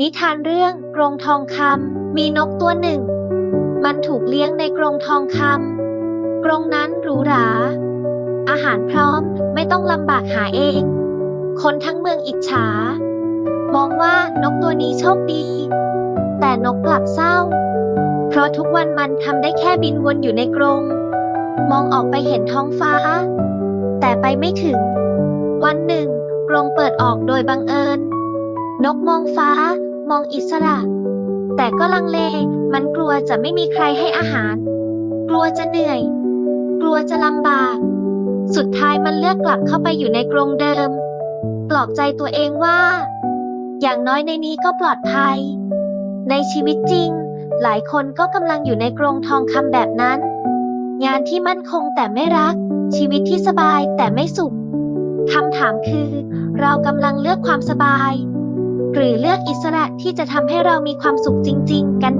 นิทานเรื่องกรงทองคำมีนกตัวหนึ่ง มันถูกเลี้ยงในกรงทองคำกรงนั้นหรูหรา อาหารพร้อมไม่ต้องลำบากหาเอง คนทั้งเมืองอิจฉา มองว่านกตัวนี้โชคดี แต่นกกลับเศร้า เพราะทุกวันมันทำได้แค่บินวนอยู่ในกรง มองออกไปเห็นท้องฟ้า แต่ไปไม่ถึง วันหนึ่ง กรงเปิดออกโดยบังเอิญ นกมองฟ้า มองอิสระ แต่ก็ลังเล มันกลัวจะไม่มีใครให้อาหาร กลัวจะเหนื่อย กลัวจะลำบาก สุดท้ายมันเลือกกลับเข้าไปอยู่ในกรงเดิม ปลอบใจตัวเองว่า อย่างน้อยในนี้ก็ปลอดภัย ในชีวิตจริง หลายคนก็กำลังอยู่ในกรงทองคำแบบนั้น งานที่มั่นคงแต่ไม่รัก ชีวิตที่สบายแต่ไม่สุขคำถามคือ เรากำลังเลือกความสบาย หรือเลือกอิสระที่จะทำให้เรามีความสุขจริง ๆ กัน